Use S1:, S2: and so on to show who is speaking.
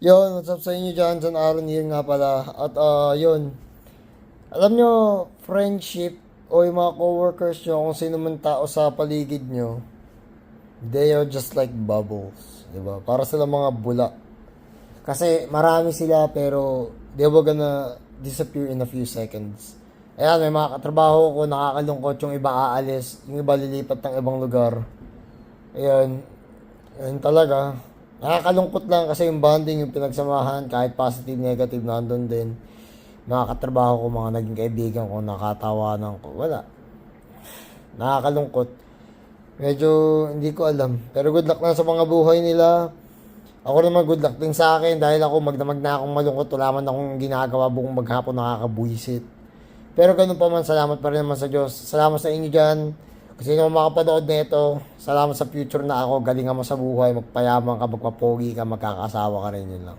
S1: Yun, what's up sa inyo dyan? John Aaron here nga pala. At ah, yun. Alam nyo, friendship o yung mga coworkers nyo, kung sino man tao sa paligid nyo, they are just like bubbles. Diba? Para sila mga bula. Kasi marami sila pero they were gonna disappear in a few seconds. Ayan, may mga katrabaho ko, nakakalungkot yung iba aalis, yung iba lilipat ng ibang lugar. Ayan, Ayun talaga. Nakakalungkot lang kasi yung bonding, yung pinagsamahan, kahit positive, negative, nandun din. Mga katrabaho ko, mga naging kaibigan ko, nakatawanan ko. Wala. Nakakalungkot. Medyo hindi ko alam. Pero good luck na sa mga buhay nila. Ako naman good luck din sa akin dahil ako magdamag na akong malungkot. Wala man akong ginagawa buong maghapon nakakabuisit. Pero ganun pa man, salamat pa rin naman sa Diyos. Salamat sa inyo dyan. Kung sino makapanood na ito, salamat sa future na ako. Galingan mo sa buhay, magpayaman ka, magpapogi ka, magkakasawa ka rin yun lang.